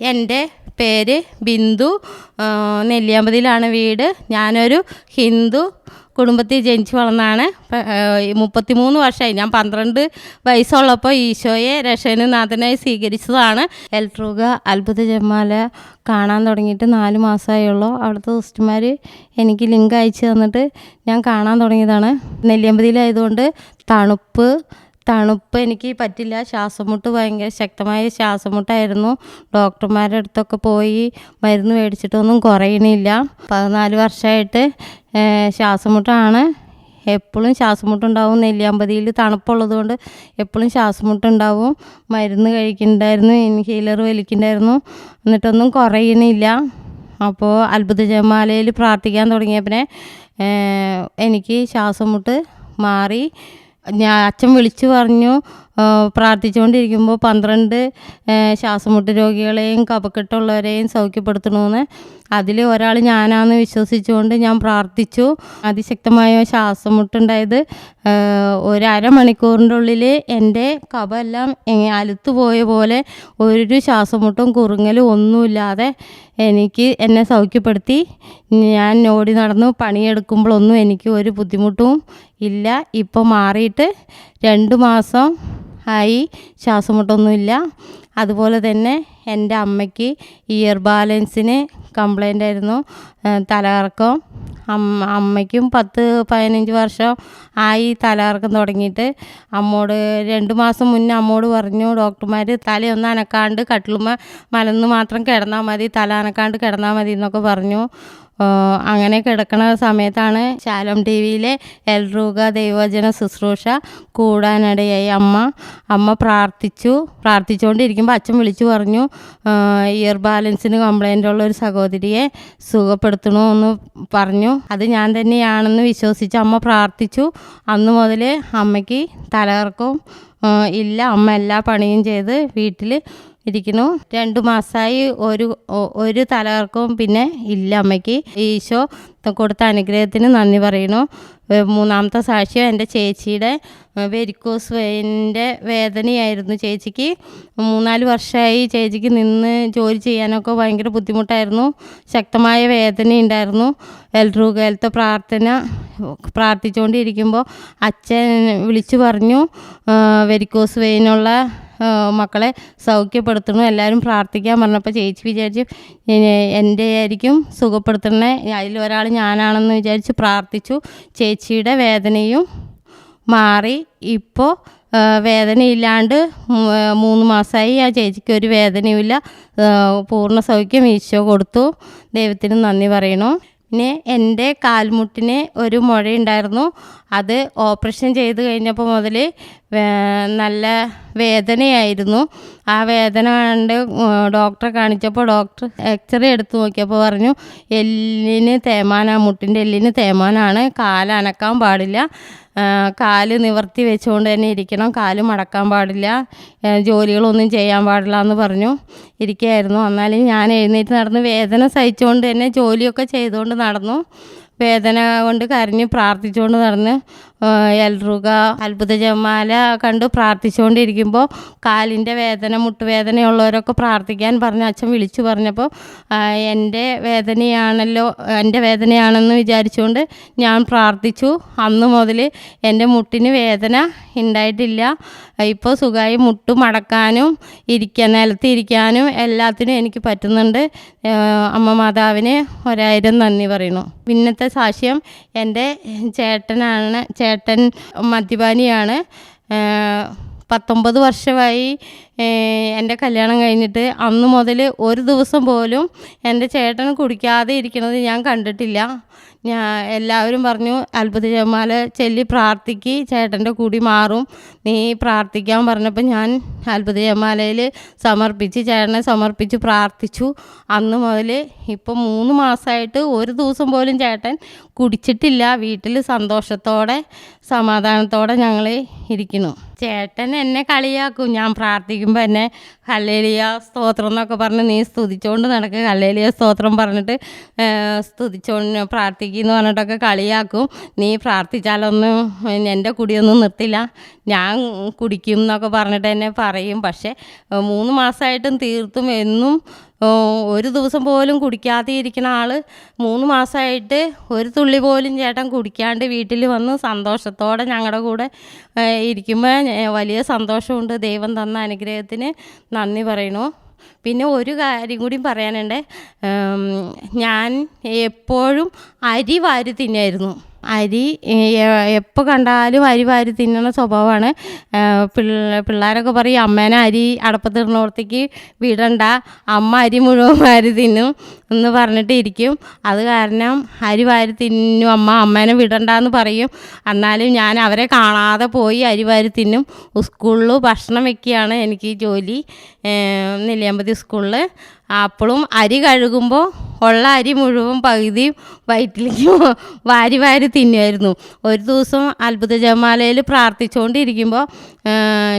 എന്റെ പേര് ബിന്ദു നെല്ലിയാമ്പതിയിലാണ് വീട്. ഞാനൊരു ഹിന്ദു കുടുംബത്തിൽ ജനിച്ചു വളർന്നാണ് മുപ്പത്തിമൂന്ന് വർഷമായി. ഞാൻ പന്ത്രണ്ട് വയസ്സുള്ളപ്പോൾ ഈശോയെ രക്ഷകനും നാഥനായി സ്വീകരിച്ചതാണ്. എൽട്രൂഗ അത്ഭുത ജമാല കാണാൻ തുടങ്ങിയിട്ട് നാല് മാസമായുള്ളൂ. അവിടുത്തെ സിസ്റ്റർമാർ എനിക്ക് ലിങ്ക് അയച്ചു തന്നിട്ട് ഞാൻ കാണാൻ തുടങ്ങിയതാണ്. നെല്ലിയമ്പതിയിലായതുകൊണ്ട് തണുപ്പ് തണുപ്പ് എനിക്ക് പറ്റില്ല. ശ്വാസമുട്ട് ഭയങ്കര ശക്തമായ ശ്വാസമുട്ടായിരുന്നു. ഡോക്ടർമാരുടെ അടുത്തൊക്കെ പോയി മരുന്ന് മേടിച്ചിട്ടൊന്നും കുറയണില്ല. പതിനാല് വർഷമായിട്ട് ശ്വാസമുട്ടാണ്. ശ്വാസം മുട്ടാണ് എപ്പോഴും ശ്വാസം മുട്ടുണ്ടാവും നെല്ലിയാമ്പതിയിൽ തണുപ്പുള്ളത് കൊണ്ട് എപ്പോഴും ശ്വാസം മുട്ടുണ്ടാവും മരുന്ന് കഴിക്കുന്നുണ്ടായിരുന്നു ഇൻഹീലർ വലിക്കുന്നുണ്ടായിരുന്നു എന്നിട്ടൊന്നും കുറയണില്ല. അപ്പോൾ അത്ഭുത ജമാലയിൽ പ്രാർത്ഥിക്കാൻ തുടങ്ങിയപ്പിനെ ഏഹ്, എനിക്ക് ശ്വാസമുട്ട് മാറി. ഞാൻ അച്ഛൻ വിളിച്ചു പറഞ്ഞു പ്രാർത്ഥിച്ചുകൊണ്ടിരിക്കുമ്പോൾ പന്ത്രണ്ട് ശ്വാസമുട്ട് രോഗികളെയും കപക്കെട്ടുള്ളവരെയും സൗഖ്യപ്പെടുത്തണമെന്ന് അതിൽ ഒരാൾ ഞാനാന്ന് വിശ്വസിച്ചുകൊണ്ട് ഞാൻ പ്രാർത്ഥിച്ചു. അതിശക്തമായ ശ്വാസമുട്ടുണ്ടായത് ഒരു അരമണിക്കൂറിന്റെ ഉള്ളിൽ എന്റെ കപെല്ലാം അലുത്തുപോയ അലുത്തു പോയ പോലെ ഒരു ശ്വാസമുട്ടും കുറുങ്ങലും ഒന്നുമില്ലാതെ എനിക്ക് എന്നെ സൗഖ്യപ്പെടുത്തി. ഞാൻ ഓടി നടന്നു പണിയെടുക്കുമ്പോഴൊന്നും എനിക്ക് ഒരു ബുദ്ധിമുട്ടും ഇല്ല. ഇപ്പോൾ മാറിയിട്ട് രണ്ട് മാസം ആയി. ശ്വാസമുട്ടൊന്നുമില്ല. അതുപോലെ തന്നെ എന്റെ അമ്മയ്ക്ക് ഇയർ ബാലൻസിന് കംപ്ലൈന്റ് ആയിരുന്നു. തലകറക്കം. അമ്മ അമ്മയ്ക്കും പത്ത് പതിനഞ്ച് വർഷം ആയി തലകറക്കം തുടങ്ങിയിട്ട്. അമ്മോട് രണ്ട് മാസം മുന്നേ അമ്മോട് പറഞ്ഞു ഡോക്ടർമാർ തലയൊന്നും അനക്കാണ്ട് കട്ടിലുമ്മ മലന്ന് മാത്രം കിടന്നാൽ മതി തല അനക്കാണ്ട് കിടന്നാൽ മതി എന്നൊക്കെ പറഞ്ഞു. അങ്ങനെ കിടക്കുന്ന സമയത്താണ് ശാലം ടി വിയിലെ എൽറൂക ദൈവജന ശുശ്രൂഷ കൂടാനിടയായി അമ്മ അമ്മ പ്രാർത്ഥിച്ചു. പ്രാർത്ഥിച്ചുകൊണ്ടിരിക്കുമ്പോൾ അച്ഛൻ വിളിച്ചു പറഞ്ഞു ഇയർ ബാലൻസിന് കംപ്ലൈന്റ് ഉള്ള ഒരു സഹോദരിയെ സുഖപ്പെടുത്തണമെന്ന് പറഞ്ഞു. അത് ഞാൻ തന്നെയാണെന്ന് വിശ്വസിച്ച് അമ്മ പ്രാർത്ഥിച്ചു. അന്ന് മുതൽ അമ്മയ്ക്ക് തലകർക്കും ഇല്ല. അമ്മ എല്ലാ പണിയും ചെയ്ത് വീട്ടിൽ ഇരിക്കുന്നു. രണ്ടു മാസമായി ഒരു ഒരു തലകർക്കവും പിന്നെ ഇല്ല അമ്മയ്ക്ക്. ഈശോ കൊടുത്ത അനുഗ്രഹത്തിന് നന്ദി പറയുന്നു. മൂന്നാമത്തെ സാക്ഷ്യം എന്റെ ചേച്ചിയുടെ വെരിക്കോസ് വെയിന്റെ വേദനയായിരുന്നു ചേച്ചിക്ക്. മൂന്നാൽ വർഷമായി ചേച്ചിക്ക് നിന്ന് ജോലി ചെയ്യാനൊക്കെ ഭയങ്കര ബുദ്ധിമുട്ടായിരുന്നു. ശക്തമായ വേദന ഉണ്ടായിരുന്നു. എൽറൂകയിലത്തെ പ്രാർത്ഥന പ്രാർത്ഥിച്ചുകൊണ്ടിരിക്കുമ്പോൾ അച്ഛൻ വിളിച്ചു പറഞ്ഞു വെരിക്കോസ് വെയിനുള്ള മക്കളെ സൗഖ്യപ്പെടുത്തണം? എല്ലാവരും പ്രാർത്ഥിക്കാൻ പറഞ്ഞപ്പോൾ ചേച്ചി വിചാരിച്ചു എന്റെ ആയിരിക്കും സുഖപ്പെടുത്തണേ. അതിലൊരാൾ ഞാനാണെന്ന് വിചാരിച്ച് പ്രാർത്ഥിച്ചു. ചേച്ചിയുടെ വേദനയും മാറി. ഇപ്പോൾ വേദനയില്ലാണ്ട് മൂന്ന് മാസമായി ആ ചേച്ചിക്ക് ഒരു വേദനയുമില്ല. പൂർണ സൗഖ്യം ഈശോ കൊടുത്തു. ദൈവത്തിന് നന്ദി പറയണു പിന്നെ എന്റെ കാൽമുട്ടിന് ഒരു മുഴയുണ്ടായിരുന്നു. അത് ഓപ്പറേഷൻ ചെയ്ത് കഴിഞ്ഞപ്പോൾ മുതൽ നല്ല വേദനയായിരുന്നു. ആ വേദന കണ്ട് ഡോക്ടറെ കാണിച്ചപ്പോൾ ഡോക്ടർ എക്സ്റേ എടുത്ത് നോക്കിയപ്പോൾ പറഞ്ഞു എല്ലിന് തേമാന മുട്ടിന്റെ എല്ലിന് തേമാനാണ് കാലനക്കാൻ പാടില്ല. കാൽ നിവർത്തി വെച്ചുകൊണ്ട് തന്നെ ഇരിക്കണം കാൽ മടക്കാൻ പാടില്ല ജോലികളൊന്നും ചെയ്യാൻ പാടില്ല എന്ന് പറഞ്ഞു ഇരിക്കുകയായിരുന്നു. എന്നാലും ഞാൻ എഴുന്നേറ്റ് നടന്ന് വേദന സഹിച്ചുകൊണ്ട് തന്നെ ജോലിയൊക്കെ ചെയ്തുകൊണ്ട് നടന്നു. വേദന കൊണ്ട് കരഞ്ഞ് പ്രാർത്ഥിച്ചുകൊണ്ട് നടന്ന് എൽറുക അത്ഭുത ജമാല കണ്ട് പ്രാർത്ഥിച്ചുകൊണ്ടിരിക്കുമ്പോൾ കാലിന്റെ വേദന മുട്ടുവേദനയുള്ളവരൊക്കെ പ്രാർത്ഥിക്കാൻ പറഞ്ഞ് അച്ഛൻ വിളിച്ചു പറഞ്ഞപ്പോൾ എന്റെ വേദനയാണല്ലോ എന്റെ വേദനയാണെന്ന് വിചാരിച്ചുകൊണ്ട് ഞാൻ പ്രാർത്ഥിച്ചു. അന്ന് മുതൽ എന്റെ മുട്ടിന് വേദന ഉണ്ടായിട്ടില്ല ഇപ്പോൾ സുഖമായി മുട്ട് മടക്കാനും ഇരിക്കാൻ നിലത്ത് ഇരിക്കാനും എല്ലാത്തിനും എനിക്ക് പറ്റുന്നുണ്ട്. അമ്മ മാതാവിന് ഒരായിരം നന്ദി പറയുന്നു. പിന്നത്തെ സാക്ഷ്യം എന്റെ ചേട്ടനാണ് ചേട്ടൻ മദ്യപാനിയാണ്. പത്തൊമ്പത് വർഷമായി എന്റെ കല്യാണം കഴിഞ്ഞിട്ട് അന്ന് മുതൽ ഒരു ദിവസം പോലും എന്റെ ചേട്ടൻ കുടിക്കാതെ ഇരിക്കുന്നത് ഞാൻ കണ്ടിട്ടില്ല. ഞാൻ എല്ലാവരും പറഞ്ഞു അത്ഭുത ജമാല ചൊല്ലി പ്രാർത്ഥിക്ക് ചേട്ടന്റെ കൂടി മാറും. നീ പ്രാർത്ഥിക്കാൻ പറഞ്ഞപ്പോൾ ഞാൻ അത്ഭുത ജമാലയിൽ സമർപ്പിച്ച് ചേട്ടനെ സമർപ്പിച്ച് പ്രാർത്ഥിച്ചു. അന്ന് മുതൽ ഇപ്പം മൂന്ന് മാസമായിട്ട് ഒരു ദിവസം പോലും ചേട്ടൻ കുടിച്ചിട്ടില്ല. വീട്ടിൽ സന്തോഷത്തോടെ സമാധാനത്തോടെ ഞങ്ങൾ ഇരിക്കുന്നു. ചേട്ടൻ എന്നെ കളിയാക്കും. ഞാൻ പ്രാർത്ഥിക്കുമ്പോൾ എന്നെ ഹല്ലേലിയ സ്തോത്രം എന്നൊക്കെ പറഞ്ഞ് നീ സ്തുതിച്ചുകൊണ്ട് നടക്കുക ഹല്ലേലിയ സ്തോത്രം പറഞ്ഞിട്ട് ഏഹ്, സ്തുതിച്ചുകൊണ്ട് പ്രാർത്ഥിക്കുന്നു പറഞ്ഞിട്ടൊക്കെ കളിയാക്കും. നീ പ്രാർത്ഥിച്ചാലൊന്നും എന്റെ കുടിയൊന്നും നിർത്തില്ല. ഞാൻ കുടിക്കും എന്നൊക്കെ പറഞ്ഞിട്ട് എന്നെ പറയും. പക്ഷേ മൂന്ന് മാസമായിട്ടും തീർത്തും എന്നും ഒരു ദിവസം പോലും കുടിക്കാതെ ഇരിക്കുന്ന ആൾ മൂന്ന് മാസമായിട്ട് ഒരു തുള്ളി പോലും ചേട്ടൻ കുടിക്കാണ്ട് വീട്ടിൽ വന്ന് സന്തോഷത്തോടെ ഞങ്ങളുടെ കൂടെ ഇരിക്കുമ്പോൾ വലിയ സന്തോഷമുണ്ട്. ദൈവം തന്ന അനുഗ്രഹത്തിന് നന്ദി പറയണു. പിന്നെ ഒരു കാര്യം കൂടി പറയാനുണ്ട്. ഞാൻ എപ്പോഴും അരി വാരി തിന്നായിരുന്നു. അരി എപ്പോൾ കണ്ടാലും അരി വാരി തിന്നണ സ്വഭാവമാണ്. പിള്ള പിള്ളേരൊക്കെ പറയും അമ്മേനെ അരി അടപ്പത്തിടുന്നോടത്തേക്ക് വിടണ്ട. അമ്മ അരി മുഴുവൻ വാരി തിന്നും എന്ന് പറഞ്ഞിട്ട് ഇരിക്കും. അത് കാരണം അരി വാരി തിന്നും അമ്മ അമ്മേനെ വിടണ്ട എന്ന് പറയും. എന്നാലും ഞാൻ അവരെ കാണാതെ പോയി അരി വാരി തിന്നും. സ്കൂളിൽ ഭക്ഷണം വെക്കുകയാണ് എനിക്ക് ജോലി നെല്ലിയാമ്പതി സ്കൂളിൽ അപ്പോഴും അരി കഴുകുമ്പോൾ ഉള്ള അരി മുഴുവൻ പകുതിയും വയറ്റിലേക്ക് വാരി വാരി തിന്നുമായിരുന്നു ഒരു ദിവസം അത്ഭുത ജമാലയിൽ പ്രാർത്ഥിച്ചുകൊണ്ടിരിക്കുമ്പോൾ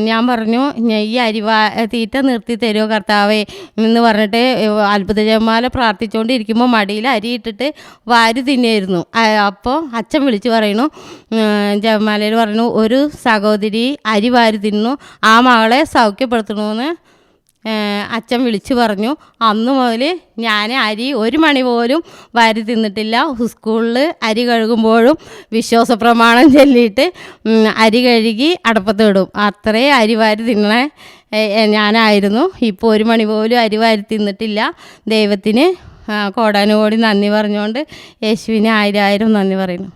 ഞാൻ പറഞ്ഞു "ഞ- ഈ അരി വാ തീറ്റ നിർത്തി തരുമോ കർത്താവേ? എന്ന് പറഞ്ഞിട്ട് അത്ഭുത ജമാല പ്രാർത്ഥിച്ചുകൊണ്ടിരിക്കുമ്പോൾ മടിയിൽ അരി ഇട്ടിട്ട് വാരി തിന്നായിരുന്നു അപ്പോൾ അച്ഛൻ വിളിച്ചു പറയണു ജമാലയിൽ പറഞ്ഞു ഒരു സഹോദരി അരി വാരി തിന്നു ആ മകളെ സൗഖ്യപ്പെടുത്തണമെന്ന് അച്ഛൻ വിളിച്ചു പറഞ്ഞു അന്ന് മുതൽ ഞാൻ അരി ഒരു മണി പോലും വാരി തിന്നിട്ടില്ല. സ്കൂളിൽ അരി കഴുകുമ്പോഴും വിശ്വാസ പ്രമാണം ചൊല്ലിയിട്ട് അരി കഴുകി അടപ്പത്ത് ഇടും. അത്രേ അരി വാരി തിന്ന ഞാനായിരുന്നു. ഇപ്പോൾ ഒരു മണി പോലും അരി വാരി തിന്നിട്ടില്ല. ദൈവത്തിന് കോടാനുകോടി നന്ദി പറഞ്ഞുകൊണ്ട് യേശുവിനെ ആയിരം ആയിരം നന്ദി പറയുന്നു.